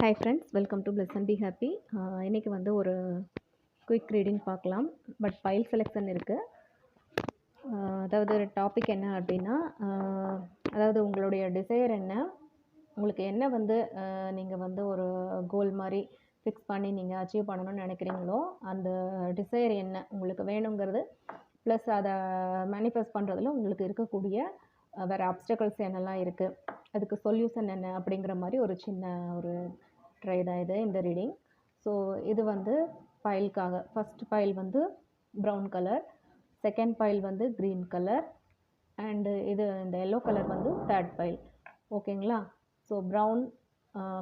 Hi friends welcome to bliss and be happy இன்றைக்கி வந்து ஒரு குயிக் ரீடிங் பார்க்கலாம். பட் ஃபைல் செலெக்ஷன் இருக்குது அதாவது டாபிக் என்ன அப்படின்னா அதாவது உங்களுடைய டிசையர் என்ன? உங்களுக்கு என்ன வந்து நீங்கள் வந்து ஒரு கோல் மாதிரி ஃபிக்ஸ் பண்ணி நீங்கள் அச்சீவ் பண்ணணும்னு நினைக்கிறீங்களோ அந்த டிசையர் என்ன உங்களுக்கு வேணுங்கிறது ப்ளஸ் அதை மேனிஃபெஸ்ட் பண்ணுறதுல உங்களுக்கு இருக்கக்கூடிய வேறு அப்டக்கல்ஸ் என்னெல்லாம் இருக்குது அதுக்கு சொல்யூஷன் என்ன அப்படிங்கிற மாதிரி ஒரு சின்ன ஒரு ட்ரை தான் இது இந்த ரீடிங். ஸோ இது வந்து ஃபைலுக்காக ஃபஸ்ட் ஃபைல் வந்து ப்ரௌன் கலர் செகண்ட் ஃபைல் வந்து க்ரீன் கலர் அண்டு இது இந்த எல்லோ கலர் வந்து தேர்ட் ஃபைல் ஓகேங்களா so brown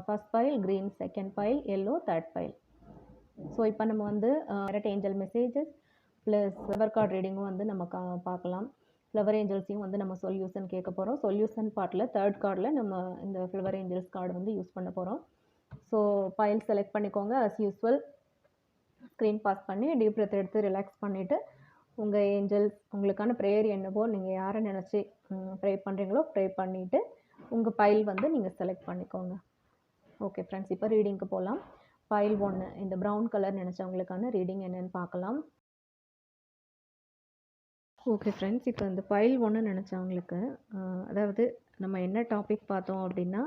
first pile green second pile yellow third pile so இப்போ நம்ம வந்து red angel messages plus flower card ரீடிங்கும் வந்து நம்ம கா பார்க்கலாம். ஃப்ளவர் ஏஞ்சல்ஸையும் வந்து நம்ம சொல்யூஷன் கேட்க போகிறோம் சொல்யூஷன் பார்ட்டில் தேர்ட் கார்டில் நம்ம இந்த ஃப்ளவர் ஏஞ்சல்ஸ் கார்டு வந்து யூஸ் பண்ண போகிறோம் ஸோ ஃபைல் செலக்ட் பண்ணிக்கோங்க அஸ் யூஸ்வல் ஸ்க்ரீன் பாஸ் பண்ணி டீப் பிரெத் எடுத்து ரிலாக்ஸ் பண்ணிவிட்டு உங்கள் ஏஞ்சல் உங்களுக்கான ப்ரேயர் என்னவோ நீங்கள் யாரை நினச்சி ப்ரே பண்ணுறீங்களோ ப்ரே பண்ணிவிட்டு உங்கள் ஃபைல் வந்து நீங்கள் செலக்ட் பண்ணிக்கோங்க. ஓகே ஃப்ரெண்ட்ஸ் இப்போ ரீடிங்க்கு போகலாம் ஃபைல் ஒன்று இந்த ப்ரௌன் கலர் நினச்சவங்களுக்கான ரீடிங் என்னன்னு பார்க்கலாம். ஓகே ஃப்ரெண்ட்ஸ் இப்போ இந்த ஃபைல் ஒன்று நினச்சவங்களுக்கு அதாவது நம்ம என்ன டாபிக் பார்த்தோம் அப்படின்னா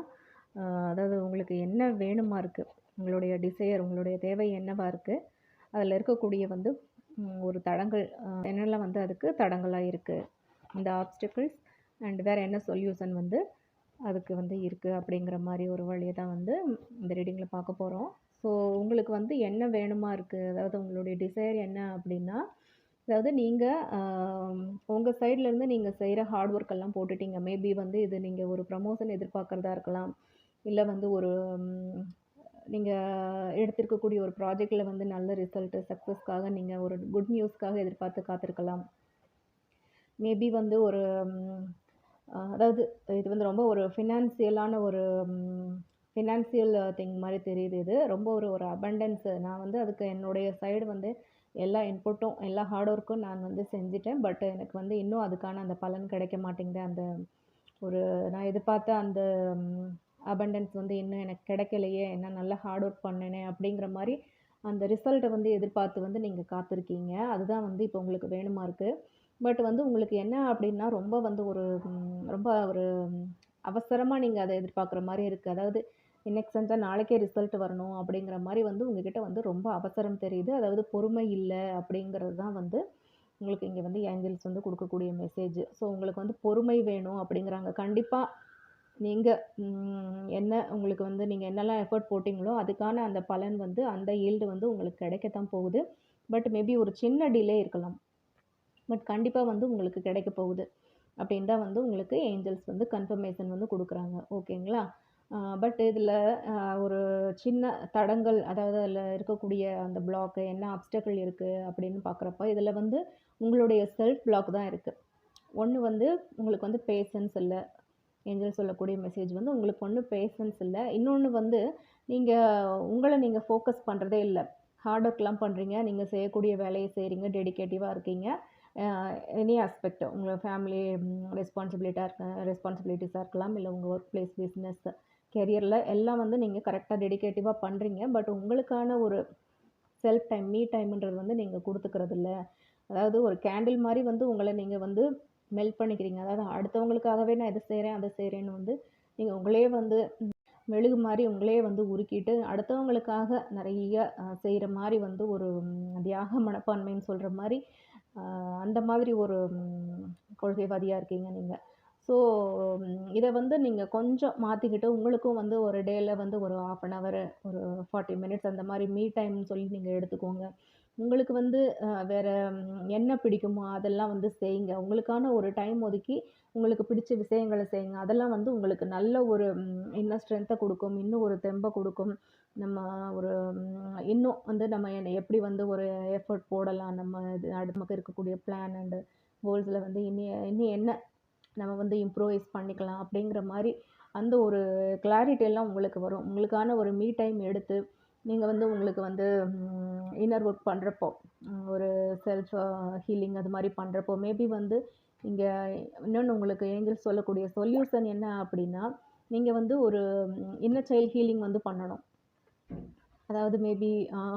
அதாவது உங்களுக்கு என்ன வேணுமா இருக்குது உங்களுடைய டிசையர் உங்களுடைய தேவை என்னவாக இருக்குது அதில் இருக்கக்கூடிய வந்து ஒரு தடங்கள் என்னெல்லாம் வந்து அதுக்கு தடங்களாக இருக்குது இந்த ஆப்ஸ்டிக்கிள்ஸ் அண்ட் வேறு என்ன சொல்யூஷன் வந்து அதுக்கு வந்து இருக்குது அப்படிங்கிற மாதிரி ஒரு வழியை தான் வந்து இந்த ரீடிங்கில் பார்க்க போகிறோம் ஸோ உங்களுக்கு வந்து என்ன வேணுமா இருக்குது அதாவது உங்களுடைய டிசைர் என்ன அப்படின்னா அதாவது நீங்கள் உங்கள் சைட்லேருந்து நீங்கள் செய்கிற ஹார்ட் ஒர்க் எல்லாம் போட்டுட்டீங்க. மேபி வந்து இது நீங்கள் ஒரு ப்ரமோஷன் எதிர்பார்க்குறதா இருக்கலாம். இல்லை வந்து ஒரு நீங்கள் எடுத்திருக்கக்கூடிய ஒரு ப்ராஜெக்டில் வந்து நல்ல ரிசல்ட்டு சக்ஸஸ்க்காக நீங்கள் ஒரு குட் நியூஸ்க்காக எதிர்பார்த்து காத்திருக்கலாம். மேபி வந்து ஒரு அதாவது இது வந்து ரொம்ப ஒரு ஃபினான்சியலான ஒரு ஃபினான்சியல் திங் மாதிரி தெரியுது இது. ரொம்ப ஒரு ஒரு அபண்டன்ஸு நான் வந்து அதுக்கு என்னுடைய சைடு வந்து எல்லா இன்புட்டும் எல்லா ஹார்ட் ஒர்க்கும் நான் வந்து செஞ்சிட்டேன். பட் எனக்கு வந்து இன்னும் அதுக்கான அந்த பலன் கிடைக்க மாட்டேங்குது. அந்த ஒரு நான் எதிர்பார்த்த அந்த அபண்டன்ஸ் வந்து இன்னும் எனக்கு கிடைக்கலையே என்ன நல்லா ஹார்ட் ஒர்க் பண்ணினேன் அப்படிங்கிற மாதிரி அந்த ரிசல்ட்டை வந்து எதிர்பார்த்து வந்து நீங்கள் காத்திருக்கீங்க. அதுதான் வந்து இப்போ உங்களுக்கு வேணுமா இருக்குது பட் வந்து உங்களுக்கு என்ன அப்படின்னா ரொம்ப வந்து ஒரு ரொம்ப ஒரு அவசரமாக நீங்கள் அதை எதிர்பார்க்குற மாதிரி இருக்குது அதாவது இன்னைக்கு செஞ்சால் நாளைக்கே ரிசல்ட் வரணும் அப்படிங்கிற மாதிரி வந்து உங்ககிட்ட வந்து ரொம்ப அவசரம் தெரியுது. அதாவது பொறுமை இல்லை அப்படிங்கிறது தான் வந்து உங்களுக்கு இங்கே வந்து ஏஞ்சல்ஸ் வந்து கொடுக்கக்கூடிய மெசேஜ் ஸோ உங்களுக்கு வந்து பொறுமை வேணும் அப்படிங்கிறாங்க. கண்டிப்பாக நீங்கள் என்ன உங்களுக்கு வந்து நீங்கள் என்னெல்லாம் எஃபர்ட் போட்டிங்களோ அதுக்கான அந்த பலன் வந்து அந்த ஈல்டு வந்து உங்களுக்கு கிடைக்கத்தான் போகுது. பட் மேபி ஒரு சின்ன டிலே இருக்கலாம். பட் கண்டிப்பாக வந்து உங்களுக்கு கிடைக்க போகுது. அப்படின்னு தான் வந்து உங்களுக்கு ஏஞ்சல்ஸ் வந்து கன்ஃபர்மேஷன் வந்து கொடுக்குறாங்க. ஓகேங்களா? பட் இதில் ஒரு சின்ன தடங்கள் அதாவது அதில் இருக்கக்கூடிய அந்த பிளாக்கு என்ன அப்டக்கிள் இருக்குது அப்படின்னு பார்க்குறப்ப இதில் வந்து உங்களுடைய செல்ஃப் பிளாக் தான் இருக்குது ஒன்று வந்து உங்களுக்கு வந்து பேஷன்ஸ் இல்லை. ஏஞ்சல் சொல்லக்கூடிய மெசேஜ் வந்து உங்களுக்கு ஒன்றும் பேஷன்ஸ் இல்லை. இன்னொன்று வந்து நீங்கள் உங்களை நீங்கள் ஃபோக்கஸ் பண்ணுறதே இல்லை. ஹார்ட் ஒர்க்லாம் பண்ணுறீங்க நீங்கள் செய்யக்கூடிய வேலையை செய்கிறீங்க டெடிக்கேட்டிவாக இருக்கீங்க. எனி ஆஸ்பெக்ட் உங்கள் ஃபேமிலி ரெஸ்பான்சிபிலிட்டாக இருக்க ரெஸ்பான்சிபிலிட்டிஸாக இருக்கலாம் இல்லை உங்கள் ஒர்க் பிளேஸ் பிஸ்னஸ் கெரியரில் எல்லாம் வந்து நீங்கள் கரெக்டாக டெடிக்கேட்டிவாக பண்ணுறீங்க பட் உங்களுக்கான ஒரு செல்ஃப் டைம் மீ டைம்ன்றது வந்து நீங்கள் கொடுத்துக்கிறது இல்லை. அதாவது ஒரு கேண்டில் மாதிரி வந்து உங்களை நீங்கள் வந்து மெல்ட் பண்ணிக்கிறீங்க. அதாவது அடுத்தவங்களுக்காகவே நான் இதை செய்கிறேன் அதை செய்கிறேன்னு வந்து நீங்கள் உங்களே வந்து மெழுகு மாதிரி உங்களே வந்து உருக்கிட்டு அடுத்தவங்களுக்காக நிறைய செய்கிற மாதிரி வந்து ஒரு தியாக மனப்பான்மைன்னு சொல்கிற மாதிரி அந்த மாதிரி ஒரு கொள்கைவாதியாக இருக்கீங்க நீங்கள் ஸோ இதை வந்து நீங்கள் கொஞ்சம் மாற்றிக்கிட்டு உங்களுக்கும் வந்து ஒரு டேயில் வந்து ஒரு ஆஃப் அன் ஹவர் ஒரு ஃபார்ட்டி மினிட்ஸ் அந்த மாதிரி மீ டைம்னு சொல்லி நீங்கள் எடுத்துக்கோங்க. உங்களுக்கு வந்து வேறு என்ன பிடிக்குமோ அதெல்லாம் வந்து செய்யுங்க. உங்களுக்கான ஒரு டைம் ஒதுக்கி உங்களுக்கு பிடிச்ச விஷயங்களை செய்யுங்க. அதெல்லாம் வந்து உங்களுக்கு நல்ல ஒரு இன்னும் ஸ்ட்ரென்த்தை கொடுக்கும் இன்னும் ஒரு தெம்பை கொடுக்கும். நம்ம ஒரு இன்னும் வந்து நம்ம என்ன- எப்படி வந்து ஒரு எஃபர்ட் போடலாம் நம்ம இது அடுத்த நமக்கு இருக்கக்கூடிய பிளான் அண்டு கோல்ஸில் வந்து இனி இனி என்ன நம்ம வந்து இம்ப்ரூவைஸ் பண்ணிக்கலாம் அப்படிங்கிற மாதிரி அந்த ஒரு கிளாரிட்டி எல்லாம் உங்களுக்கு வரும். உங்களுக்கான ஒரு மீ டைம் எடுத்து நீங்கள் வந்து உங்களுக்கு வந்து இன்னர் ஒர்க் பண்ணுறப்போ ஒரு செல்ஃப் ஹீலிங் அது மாதிரி பண்ணுறப்போ மேபி வந்து இங்கே இன்னொன்று உங்களுக்கு ஏஞ்சல் சொல்லக்கூடிய சொல்யூஷன் என்ன அப்படின்னா நீங்கள் வந்து ஒரு இன்னர் சைல்ட் ஹீலிங் வந்து பண்ணணும். அதாவது மேபி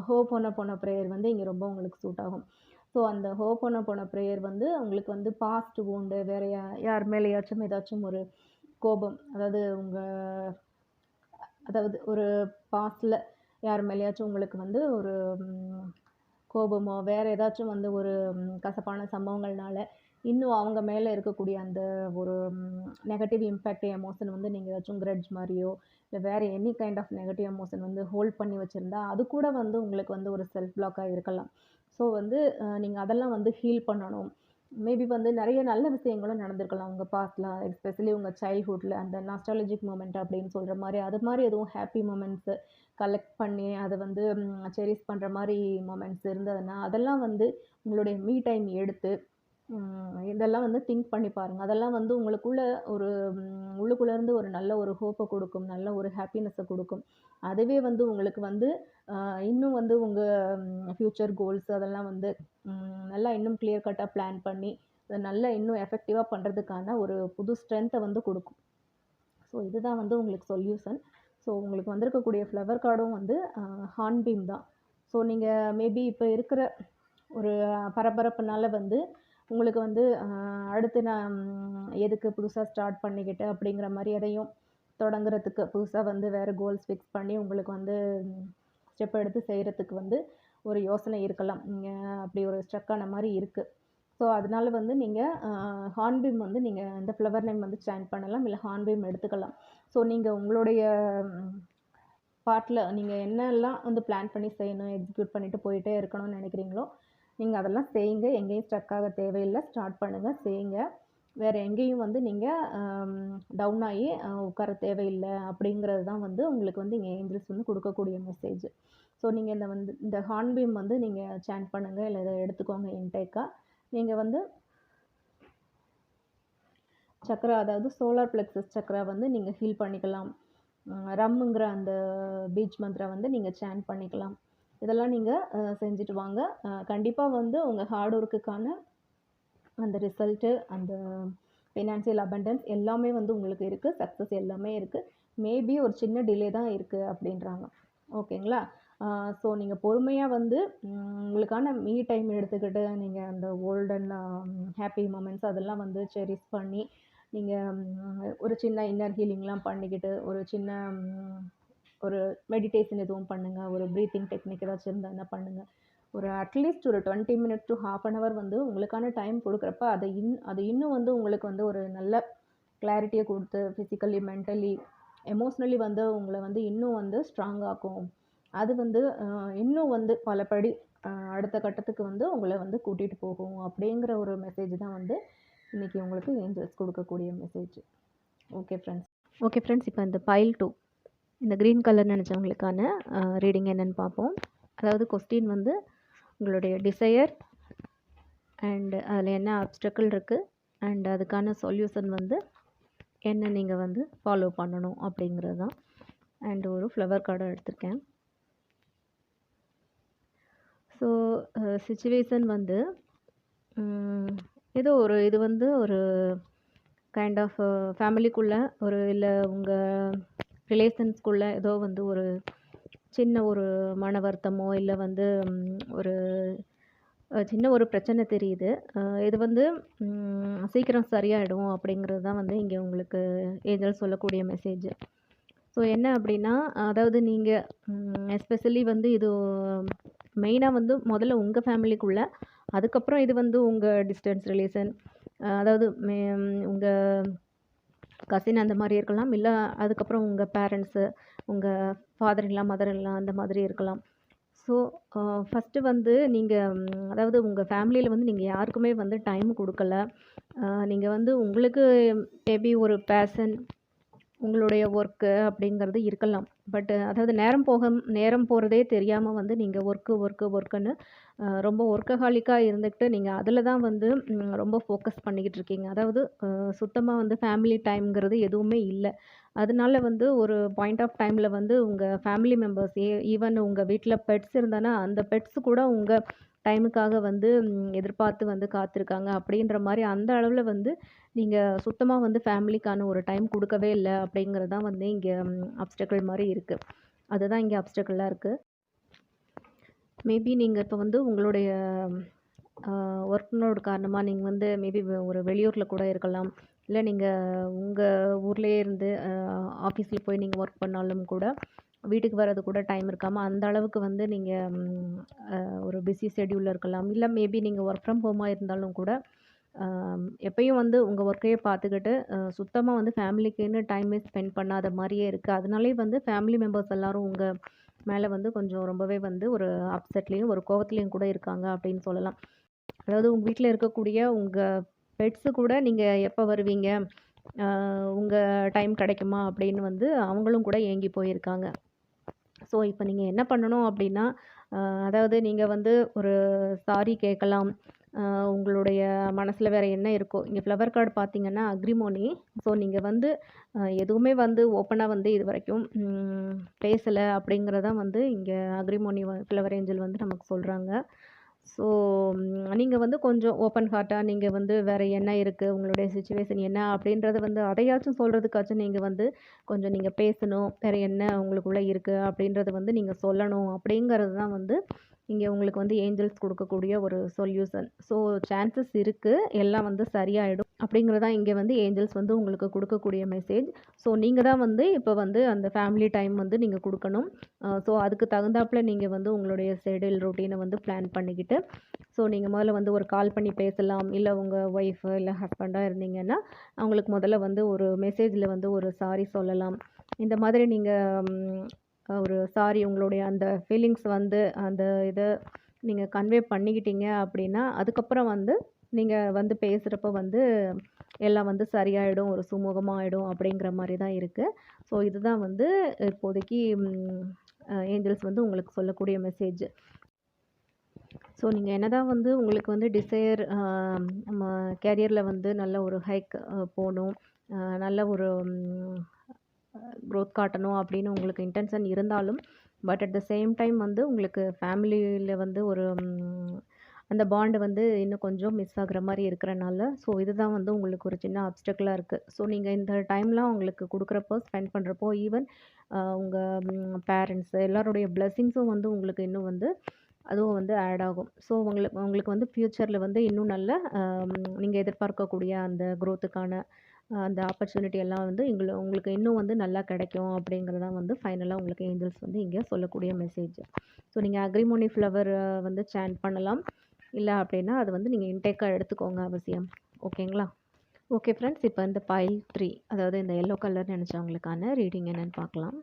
ஹோப்போனோ போன ப்ரேயர் வந்து இங்கே ரொம்ப உங்களுக்கு சூட் ஆகும். ஸோ அந்த ஹோப்போனோ போன ப்ரேயர் வந்து உங்களுக்கு வந்து பாஸ்ட் உண்டு வேறு யா யார் மேலேயாச்சும் ஏதாச்சும் ஒரு கோபம் அதாவது உங்கள் அதாவது ஒரு பாஸ்டில் யார் மேலேயாச்சும் உங்களுக்கு வந்து ஒரு கோபமோ வேறு ஏதாச்சும் வந்து ஒரு கசப்பான சம்பவங்கள்னால இன்னும் அவங்க மேலே இருக்கக்கூடிய அந்த ஒரு நெகட்டிவ் இம்பேக்ட் எமோஷன் வந்து நீங்கள் ஏதாச்சும் grudge மாதிரியோ இல்லை வேறு any kind of negative emotion வந்து ஹோல்ட் பண்ணி வச்சுருந்தா அது கூட வந்து உங்களுக்கு வந்து ஒரு செல்ஃப் பிளாக்காக இருக்கலாம். ஸோ வந்து நீங்கள் அதெல்லாம் வந்து ஹீல் பண்ணணும். மேபி வந்து நிறைய நல்ல விஷயங்களும் நடந்திருக்கலாம். உங்கள் பாஸ்டில் எஸ்பெஷலி உங்கள் சைல்ட்ஹுட்டில் அந்த நாஸ்டாலஜிக் மூமெண்ட் அப்படின்னு சொல்கிற மாதிரி அது மாதிரி எதுவும் ஹாப்பி மூமெண்ட்ஸு கலெக்ட் பண்ணி அதை வந்து செரிஸ் பண்ணுற மாதிரி மூமெண்ட்ஸ் இருந்ததுன்னா அதெல்லாம் வந்து உங்களுடைய மீ டைம் எடுத்து இதெல்லாம் வந்து திங்க் பண்ணி பாருங்கள் அதெல்லாம் வந்து உங்களுக்குள்ள ஒரு உள்ளுக்குள்ளேருந்து ஒரு நல்ல ஒரு ஹோப்பை கொடுக்கும் நல்ல ஒரு ஹாப்பினஸை கொடுக்கும். அதுவே வந்து உங்களுக்கு வந்து இன்னும் வந்து உங்கள் ஃப்யூச்சர் கோல்ஸ் அதெல்லாம் வந்து நல்லா இன்னும் கிளியர் கட்டாக பிளான் பண்ணி அதை நல்லா இன்னும் எஃபெக்டிவாக பண்ணுறதுக்கான ஒரு புது ஸ்ட்ரென்த்தை வந்து கொடுக்கும். ஸோ இதுதான் வந்து உங்களுக்கு சொல்யூஷன் ஸோ உங்களுக்கு வந்திருக்கக்கூடிய ஃப்ளவர் கார்டும் வந்து ஹார்ன்பீம் தான். ஸோ நீங்கள் மேபி இப்போ இருக்கிற ஒரு பரபரப்புனால வந்து உங்களுக்கு வந்து அடுத்து நான் எதுக்கு புதுசாக ஸ்டார்ட் பண்ணிக்கிட்டு அப்படிங்கிற மாதிரி எதையும் தொடங்குறதுக்கு புதுசாக வந்து வேறு கோல்ஸ் ஃபிக்ஸ் பண்ணி உங்களுக்கு வந்து ஸ்டெப் எடுத்து செய்கிறதுக்கு வந்து ஒரு யோசனை இருக்கலாம். நீங்கள் அப்படி ஒரு ஸ்ட்ரக் ஆன மாதிரி இருக்குது ஸோ அதனால வந்து நீங்கள் ஹார்ன்பீம் வந்து நீங்கள் இந்த ஃப்ளவர் நேம் வந்து சேஞ்ச் பண்ணலாம். இல்லை ஹார்ன்பீம் எடுத்துக்கலாம். ஸோ நீங்கள் உங்களுடைய பார்ட்டில் நீங்கள் என்னெல்லாம் வந்து பிளான் பண்ணி செய்யணும் எக்ஸிக்யூட் பண்ணிவிட்டு போயிட்டே இருக்கணும்னு நினைக்கிறீங்களோ நீங்கள் அதெல்லாம் செய்யுங்க. எங்கேயும் ஸ்ட்ரக் ஆக தேவையில்லை. ஸ்டார்ட் பண்ணுங்கள் செய்யுங்க. வேறு எங்கேயும் வந்து நீங்கள் டவுன் ஆகி உட்கார தேவையில்லை அப்படிங்கிறது தான் வந்து உங்களுக்கு வந்து இங்கே ஏஞ்சல்ஸ் வந்து கொடுக்கக்கூடிய மெசேஜ் ஸோ நீங்கள் இந்த வந்து இந்த ஹார்ன்பீம் வந்து நீங்கள் சேன் பண்ணுங்கள் இல்லை இதை எடுத்துக்கோங்க இன்டேக்காக நீங்கள் வந்து சக்கரா அதாவது சோலார் பிளெக்ஸஸ் சக்கரா வந்து நீங்கள் ஹீல் பண்ணிக்கலாம். ரம்முங்கிற அந்த பீச் மந்த்ரா வந்து நீங்கள் சேன் பண்ணிக்கலாம். இதெல்லாம் நீங்கள் செஞ்சுட்டு வாங்க. கண்டிப்பாக வந்து உங்கள் ஹார்ட் ஒர்க்குக்கான அந்த ரிசல்ட்டு அந்த ஃபினான்சியல் அபண்டன்ஸ் எல்லாமே வந்து உங்களுக்கு இருக்குது சக்ஸஸ் எல்லாமே இருக்குது மேபி ஒரு சின்ன டிலே தான் இருக்குது அப்படின்றாங்க. ஓகேங்களா? ஸோ நீங்கள் பொறுமையாக வந்து உங்களுக்கான மீ டைம் எடுத்துக்கிட்டு நீங்கள் அந்த ஓல்டன் ஹாப்பி மூமெண்ட்ஸ் அதெல்லாம் வந்து செரிஸ் பண்ணி நீங்கள் ஒரு சின்ன இன்னர் ஹீலிங்லாம் பண்ணிக்கிட்டு ஒரு சின்ன ஒரு மெடிடேஷன் எதுவும் பண்ணுங்கள் ஒரு ப்ரீத்திங் டெக்னிக் ஏதாச்சும் இருந்தால் என்ன பண்ணுங்கள் ஒரு அட்லீஸ்ட் ஒரு twenty minute to half an hour வந்து உங்களுக்கான டைம் கொடுக்குறப்ப அதை இன் அது இன்னும் வந்து உங்களுக்கு வந்து ஒரு நல்ல கிளாரிட்டியை கொடுத்து ஃபிசிக்கலி மென்டலி எமோஷ்னலி வந்து உங்களை வந்து இன்னும் வந்து ஸ்ட்ராங் ஆக்கும். அது வந்து இன்னும் வந்து பலபடி அடுத்த கட்டத்துக்கு வந்து உங்களை வந்து கூட்டிகிட்டு போகும் அப்படிங்கிற ஒரு மெசேஜ் தான் வந்து இன்றைக்கி உங்களுக்கு ஏஞ்சல்ஸ் கொடுக்கக்கூடிய message okay friends okay friends இப்போ இந்த பைல் டூ இந்த க்ரீன் கலர் நினச்சவங்களுக்கான ரீடிங் என்னென்னு பார்ப்போம். அதாவது கொஸ்டின் வந்து உங்களுடைய டிசையர் அண்ட் அதில் என்ன அப்டக்கிள் இருக்குது அண்ட் அதுக்கான சொல்யூஷன் வந்து என்ன நீங்கள் வந்து ஃபாலோ பண்ணணும் அப்படிங்கிறது தான். அண்ட் ஒரு ஃப்ளவர் கார்டும் எடுத்திருக்கேன். ஸோ சுச்சுவேஷன் வந்து ஏதோ ஒரு இது வந்து ஒரு கைண்ட் ஆஃப் ஃபேமிலிக்குள்ளே ஒரு இல்லை உங்கள் ரிலேஷன்ஸ்குள்ளே ஏதோ வந்து ஒரு சின்ன ஒரு மன வருத்தமோ இல்லை வந்து ஒரு சின்ன ஒரு பிரச்சனை தெரியுது. இது வந்து சீக்கிரம் சரியாயிடும் அப்படிங்கிறது தான் வந்து இங்கே உங்களுக்கு ஏஞ்சல் சொல்லக்கூடிய மெசேஜ் ஸோ என்ன அப்படின்னா அதாவது நீங்கள் எஸ்பெஷலி வந்து இது மெயினாக வந்து முதல்ல உங்கள் ஃபேமிலிக்குள்ளே அதுக்கப்புறம் இது வந்து உங்கள் டிஸ்டன்ஸ் ரிலேஷன் அதாவது உங்கள் கசின் அந்த மாதிரி இருக்கலாம். இல்லை அதுக்கப்புறம் உங்கள் பேரண்ட்ஸு உங்கள் ஃபாதர் இல்லா மதர் இல்லா அந்த மாதிரி இருக்கலாம். ஸோ ஃபஸ்ட்டு வந்து நீங்கள் அதாவது உங்கள் ஃபேமிலியில் வந்து நீங்கள் யாருக்குமே வந்து டைம் கொடுக்கல. நீங்கள் வந்து உங்களுக்கு மேபி ஒரு பேஷன் உங்களுடைய ஒர்க்கு அப்படிங்கிறது இருக்கலாம். பட் அதாவது நேரம் போக நேரம் போகிறதே தெரியாமல் வந்து நீங்கள் ஒர்க்கு ஒர்க்கு ஒர்க்குன்னு ரொம்ப ஒர்க்கஹாலிக்காக இருந்துக்கிட்டு நீங்கள் அதில் தான் வந்து ரொம்ப ஃபோக்கஸ் பண்ணிக்கிட்டு இருக்கீங்க. அதாவது சுத்தமாக வந்து ஃபேமிலி டைம்ங்கிறது எதுவுமே இல்லை. அதனால வந்து ஒரு பாயிண்ட் ஆஃப் டைமில் வந்து உங்கள் ஃபேமிலி மெம்பர்ஸ் ஏ ஈவன் உங்கள் வீட்டில் பெட்ஸ் இருந்தானா அந்த பெட்ஸ் கூட உங்கள் டைமுக்காக வந்து எதிர்பார்த்து வந்து காத்திருக்காங்க. அப்படின்ற மாதிரி அந்த அளவில் வந்து நீங்கள் சுத்தமாக வந்து ஃபேமிலிக்கான ஒரு டைம் கொடுக்கவே இல்லை அப்படிங்கிறது தான் வந்து இங்கே அப்டக்கிள் மாதிரி இருக்குது அதுதான் இங்கே அப்டக்கிளாக இருக்குது மேபி நீங்கள் இப்போ வந்து உங்களுடைய ஒர்க்னோட காரணமாக நீங்கள் வந்து மேபி ஒரு வெளியூரில் கூட இருக்கலாம். இல்லை நீங்கள் உங்கள் ஊர்லேயே இருந்து ஆஃபீஸில் போய் நீங்கள் ஒர்க் பண்ணாலும் கூட வீட்டுக்கு வர்றது கூட டைம் இருக்காமல் அந்த அளவுக்கு வந்து நீங்கள் ஒரு பிஸி ஷெட்யூலில் இருக்கலாம். இல்லை மேபி நீங்கள் ஒர்க் ஃப்ரம் ஹோமாக இருந்தாலும் கூட எப்பயும் வந்து உங்கள் ஒர்க்கையே பார்த்துக்கிட்டு சுத்தமாக வந்து ஃபேமிலிக்குன்னு டைமே ஸ்பெண்ட் பண்ணாத மாதிரியே இருக்குது அதனாலே வந்து ஃபேமிலி மெம்பர்ஸ் எல்லோரும் உங்கள் மேலே வந்து கொஞ்சம் ரொம்பவே வந்து ஒரு அப்செட்லேயும் ஒரு கோவத்துலேயும் கூட இருக்காங்க அப்படின்னு சொல்லலாம். அதாவது உங்கள் வீட்டில் இருக்கக்கூடிய உங்கள் பெட்ஸு கூட நீங்கள் எப்போ வருவீங்க? உங்கள் டைம் கிடைக்குமா அப்படின்னு வந்து அவங்களும் கூட ஏங்கி போயிருக்காங்க. ஸோ இப்போ நீங்கள் என்ன பண்ணணும் அப்படின்னா அதாவது நீங்கள் வந்து ஒரு சாரி கேட்கலாம். உங்களுடைய மனசில் வேறு என்ன இருக்கோ. இங்கே ஃப்ளவர் கார்டு பார்த்தீங்கன்னா அக்ரிமோனி. ஸோ நீங்கள் வந்து எதுவுமே வந்து ஓப்பனாக வந்து இது வரைக்கும் பேசலை அப்படிங்கிறதான் வந்து இங்கே அக்ரிமோனி ஃப்ளவர் ஏஞ்சல் வந்து நமக்கு சொல்கிறாங்க ஸோ நீங்கள் வந்து கொஞ்சம் ஓப்பன் ஹார்ட்டாக நீங்கள் வந்து வேறு என்ன இருக்குது உங்களுடைய சுச்சுவேஷன் என்ன அப்படின்றத வந்து அதையாச்சும் சொல்கிறதுக்காச்சும் நீங்கள் வந்து கொஞ்சம் நீங்கள் பேசணும் வேறு என்ன உங்களுக்குள்ளே இருக்குது அப்படின்றத வந்து நீங்கள் சொல்லணும் அப்படிங்கிறது தான் வந்து இங்கே உங்களுக்கு வந்து ஏஞ்சல்ஸ் கொடுக்கக்கூடிய ஒரு சொல்யூஷன். ஸோ சான்சஸ் இருக்குது எல்லாம் வந்து சரியாயிடும். அப்படிங்கிறது தான் இங்கே வந்து ஏஞ்சல்ஸ் வந்து உங்களுக்கு கொடுக்கக்கூடிய மெசேஜ் ஸோ நீங்கள் தான் வந்து இப்போ வந்து அந்த ஃபேமிலி டைம் வந்து நீங்கள் கொடுக்கணும். ஸோ அதுக்கு தகுந்தாப்புல நீங்கள் வந்து உங்களுடைய ஷெடியூல் ரொட்டீனை வந்து பிளான் பண்ணிக்கிட்டு ஸோ நீங்கள் முதல்ல வந்து ஒரு கால் பண்ணி பேசலாம். இல்லை உங்கள் ஒய்ஃபு இல்லை ஹஸ்பண்டாக இருந்தீங்கன்னா அவங்களுக்கு முதல்ல வந்து ஒரு மெசேஜில் வந்து ஒரு சாரி சொல்லலாம். இந்த மாதிரி நீங்கள் ஒரு சாரி உங்களுடைய அந்த ஃபீலிங்ஸ் வந்து அந்த இதை நீங்கள் கன்வே பண்ணிக்கிட்டீங்க அப்படின்னா அதுக்கப்புறம் வந்து நீங்கள் வந்து பேசுகிறப்ப வந்து எல்லாம் வந்து சரியாயிடும் ஒரு சுமூகமாகிடும் அப்படிங்கிற மாதிரி தான் இருக்குது ஸோ இதுதான் வந்து இப்போதைக்கு ஏஞ்சல்ஸ் வந்து உங்களுக்கு சொல்லக்கூடிய மெசேஜ் ஸோ நீங்கள் என்னதான் வந்து உங்களுக்கு வந்து டிசையர் நம்ம கேரியரில் வந்து நல்ல ஒரு ஹைக் போகணும் நல்ல ஒரு க்ரோத் காட்டணும் அப்படின்னு உங்களுக்கு இன்டென்ஷன் இருந்தாலும் but at the same time வந்து உங்களுக்கு ஃபேமிலியில் வந்து ஒரு அந்த பாண்டு வந்து இன்னும் கொஞ்சம் மிஸ் ஆகுற மாதிரி இருக்கிறனால ஸோ இதுதான் வந்து உங்களுக்கு ஒரு சின்ன அப்டக்கலாக இருக்குது ஸோ நீங்கள் இந்த டைம்லாம் உங்களுக்கு கொடுக்குறப்போ ஸ்பெண்ட் பண்ணுறப்போ ஈவன் உங்கள் பேரண்ட்ஸ் எல்லாருடைய பிளெஸ்ஸிங்ஸும் வந்து உங்களுக்கு இன்னும் வந்து அதுவும் வந்து ஆட் ஆகும். ஸோ உங்களுக்கு உங்களுக்கு வந்து ஃப்யூச்சரில் வந்து இன்னும் நல்ல நீங்கள் எதிர்பார்க்கக்கூடிய அந்த க்ரோத்துக்கான அந்த ஆப்பர்ச்சுனிட்டி எல்லாம் வந்து எங்களை உங்களுக்கு இன்னும் வந்து நல்லா கிடைக்கும் அப்படிங்கிறது தான் வந்து ஃபைனலாக உங்களுக்கு ஏஞ்சல்ஸ் வந்து இங்கே சொல்லக்கூடிய மெசேஜ் ஸோ நீங்கள் அக்ரிமோனி ஃப்ளவர் வந்து சேன் பண்ணலாம். இல்லை அப்படின்னா அது வந்து நீங்கள் இன்டேக்காக எடுத்துக்கோங்க அவசியம். ஓகேங்களா ஓகே ஃப்ரெண்ட்ஸ் இப்போ இந்த பைல் த்ரீ அதாவது இந்த எல்லோ கலர் நினச்சவங்களுக்கான ரீடிங் என்னென்னு பார்க்கலாம்.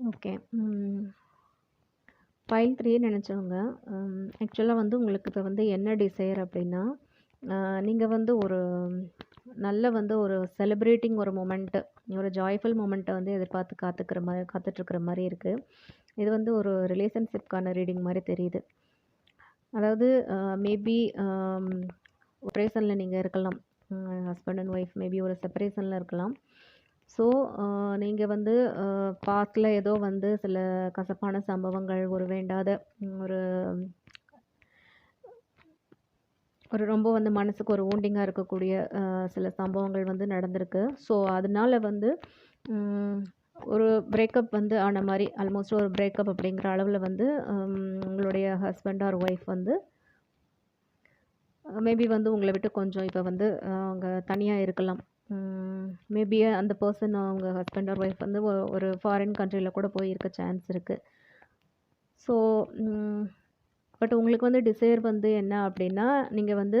ஓகே ஃபைல் த்ரீ நினச்சவங்க ஆக்சுவலாக வந்து உங்களுக்கு இப்போ வந்து என்ன டிசைர் அப்படின்னா நீங்கள் வந்து ஒரு நல்ல வந்து ஒரு செலிப்ரேட்டிங் ஒரு மொமெண்ட்டு ஒரு ஜாய்ஃபுல் மொமெண்ட்டை வந்து எதிர்பார்த்து காத்துக்கிற மாதிரி காத்துட்ருக்கிற மாதிரி இருக்குது இது வந்து ஒரு ரிலேஷன்ஷிப்கான ரீடிங் மாதிரி தெரியுது. அதாவது மேபி செப்பரேஷனில் நீங்கள் இருக்கலாம். ஹஸ்பண்ட் அண்ட் ஒய்ஃப் மேபி ஒரு செப்பரேஷனில் இருக்கலாம். ஸோ நீங்கள் வந்து பாஸ்டில் ஏதோ வந்து சில கசப்பான சம்பவங்கள் ஒரு வேண்டாத ஒரு ஒரு ரொம்ப வந்து மனசுக்கு ஒரு ஊண்டிங்காக இருக்கக்கூடிய சில சம்பவங்கள் வந்து நடந்திருக்கு. ஸோ அதனால வந்து ஒரு பிரேக்கப் வந்து ஆன மாதிரி ஆல்மோஸ்ட் ஒரு பிரேக்கப் அப்படிங்கிற அளவில் வந்து உங்களுடைய ஹஸ்பண்ட் ஆர் ஒய்ஃப் வந்து மேபி வந்து உங்களை விட்டு கொஞ்சம் இப்போ வந்து அவங்க தனியாக இருக்கலாம். மேபி அந்த பர்சன் அவங்க ஹஸ்பண்ட் ஆர் ஒய்ஃப் வந்து ஒரு ஃபாரின் கண்ட்ரியில் கூட போயிருக்க சான்ஸ் இருக்குது ஸோ பட் உங்களுக்கு வந்து டிசைர் வந்து என்ன அப்படின்னா நீங்கள் வந்து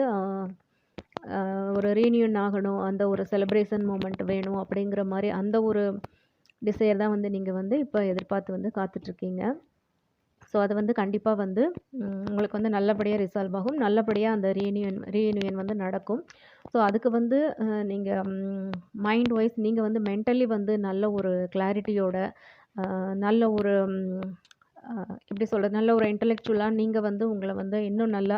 ஒரு ரீனியூன் ஆகணும் அந்த ஒரு செலிப்ரேஷன் மூமெண்ட் வேணும் அப்படிங்கிற மாதிரி அந்த ஒரு டிசைர் தான் வந்து நீங்கள் வந்து இப்போ எதிர்பார்த்து வந்து காத்துட்ருக்கீங்க. ஸோ அது வந்து கண்டிப்பாக வந்து உங்களுக்கு வந்து நல்லபடியாக ரிசால்வ் ஆகும். நல்லபடியாக அந்த ரீயூனியன் ரீயூனியன் வந்து நடக்கும். ஸோ அதுக்கு வந்து நீங்கள் மைண்ட் வைஸ் நீங்கள் வந்து மென்டலி வந்து நல்ல ஒரு கிளாரிட்டியோட நல்ல ஒரு எப்படி சொல்கிறது நல்ல ஒரு இன்டலெக்சுவலாக நீங்கள் வந்து உங்களை வந்து இன்னும் நல்லா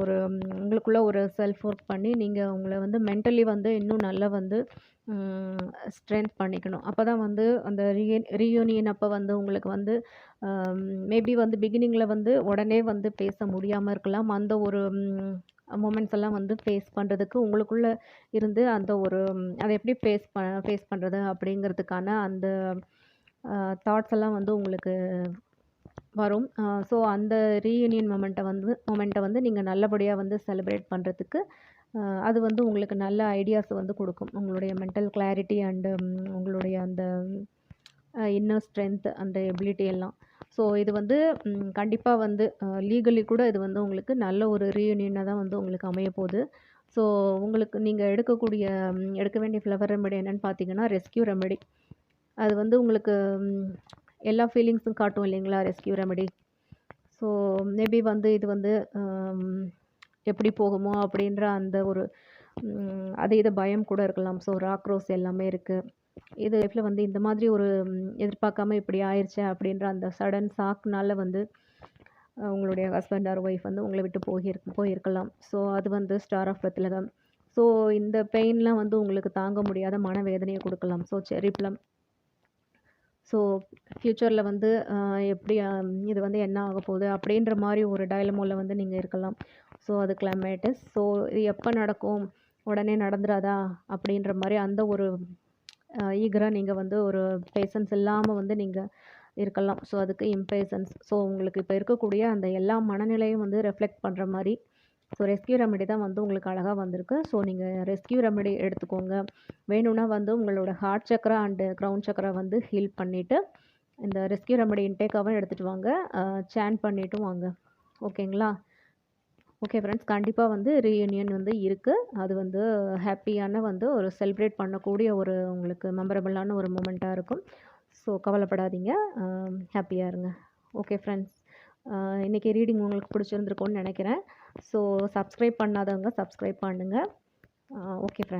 ஒரு உங்களுக்குள்ளே ஒரு செல்ஃப் ஒர்க் பண்ணி நீங்கள் உங்களை வந்து மென்டலி வந்து இன்னும் நல்லா வந்து ஸ்ட்ரென்த் பண்ணிக்கணும். அப்போ தான் வந்து அந்த ரீ ரீயூனியன் அப்போ வந்து உங்களுக்கு வந்து மேபி வந்து பிகினிங்கில் வந்து உடனே வந்து பேச முடியாமல் இருக்கலாம். அந்த ஒரு மூமெண்ட்ஸ் எல்லாம் வந்து ஃபேஸ் பண்ணுறதுக்கு உங்களுக்குள்ளே இருந்து அந்த ஒரு அதை எப்படி ஃபேஸ் ப ஃபேஸ் பண்ணுறது அப்படிங்கிறதுக்கான அந்த தாட்ஸ் எல்லாம் வந்து உங்களுக்கு வரும். ஸோ அந்த ரீயூனியன் மொமெண்ட்டை வந்து மொமெண்ட்டை வந்து நீங்கள் நல்லபடியாக வந்து செலிப்ரேட் பண்ணுறதுக்கு அது வந்து உங்களுக்கு நல்ல ஐடியாஸை வந்து கொடுக்கும். உங்களுடைய மென்டல் கிளாரிட்டி அண்டு உங்களுடைய அந்த இன்னர் ஸ்ட்ரென்த் அந்த எபிலிட்டி எல்லாம். ஸோ இது வந்து கண்டிப்பாக வந்து லீகலி கூட இது வந்து உங்களுக்கு நல்ல ஒரு ரீயூனியனாக தான் வந்து உங்களுக்கு அமைய போகுது. ஸோ உங்களுக்கு நீங்கள் எடுக்கக்கூடிய எடுக்க வேண்டிய ஃப்ளவர் ரெமெடி என்னன்னு பார்த்தீங்கன்னா ரெஸ்க்யூ ரெமெடி அது வந்து உங்களுக்கு எல்லா ஃபீலிங்ஸும் காட்டும் இல்லைங்களா ரெஸ்க்யூ ரெமெடி ஸோ மேபி வந்து இது வந்து எப்படி போகுமோ அப்படின்ற அந்த ஒரு அதே அது இது பயம் கூட இருக்கலாம். ஸோ ராக் ரோஸ் எல்லாமே இருக்குது இது லைஃப்பில் வந்து இந்த மாதிரி ஒரு எதிர்பார்க்காம இப்படி ஆயிடுச்சு அப்படின்ற அந்த சடன் சாக்குனால வந்து உங்களுடைய ஹஸ்பண்ட் ஆர் ஒய்ஃப் வந்து உங்களை விட்டு போகிரு போயிருக்கலாம். ஸோ அது வந்து ஸ்டார் ஆஃப் பெத்லகம் ஸோ இந்த பெயின்லாம் வந்து உங்களுக்கு தாங்க முடியாத மனவேதனையை கொடுக்கலாம். ஸோ செரி ப்ளம் ஸோ ஃப்யூச்சரில் வந்து எப்படி இது வந்து என்ன ஆக போகுது அப்படின்ற மாதிரி ஒரு டயலமோவில் வந்து நீங்கள் இருக்கலாம். ஸோ அது கிளைமேட்டஸ் ஸோ இது எப்போ நடக்கும்? உடனே நடந்துடாதா அப்படின்ற மாதிரி அந்த ஒரு ஈகராக நீங்கள் வந்து ஒரு பேஷன்ஸ் இல்லாமல் வந்து நீங்கள் இருக்கலாம். ஸோ அதுக்கு இம்பேஷன்ஸ் ஸோ உங்களுக்கு இப்போ இருக்கக்கூடிய அந்த எல்லா மனநிலையும் வந்து ரெஃப்ளெக்ட் பண்ணுற மாதிரி ஸோ ரெஸ்கியூ ரெமெடி தான் வந்து உங்களுக்கு அழகாக வந்திருக்கு. ஸோ நீங்கள் ரெஸ்கியூ ரெமெடி எடுத்துக்கோங்க. வேணும்னா வந்து உங்களோட heart chakra and ground chakra வந்து ஹீல் பண்ணிவிட்டு இந்த ரெஸ்கியூ ரெமெடி இன்டேக்காகவும் எடுத்துகிட்டு வாங்க. சேன் பண்ணிட்டும் வாங்க. ஓகேங்களா? ஓகே ஃப்ரெண்ட்ஸ் கண்டிப்பாக வந்து ரீயூனியன் வந்து இருக்குது அது வந்து ஹாப்பியான வந்து ஒரு செலிப்ரேட் பண்ணக்கூடிய ஒரு உங்களுக்கு மெமரபிளான ஒரு மூமெண்ட்டாக இருக்கும். ஸோ கவலைப்படாதீங்க. ஹாப்பியாக இருங்க. ஓகே ஃப்ரெண்ட்ஸ் இன்றைக்கி ரீடிங் உங்களுக்கு பிடிச்சிருந்துருக்கும்னு நினைக்கிறேன். ஸோ சப்ஸ்கிரைப் பண்ணாதவங்க சப்ஸ்கிரைப் பண்ணுங்கள் ஓகே ஃப்ரெண்ட்ஸ்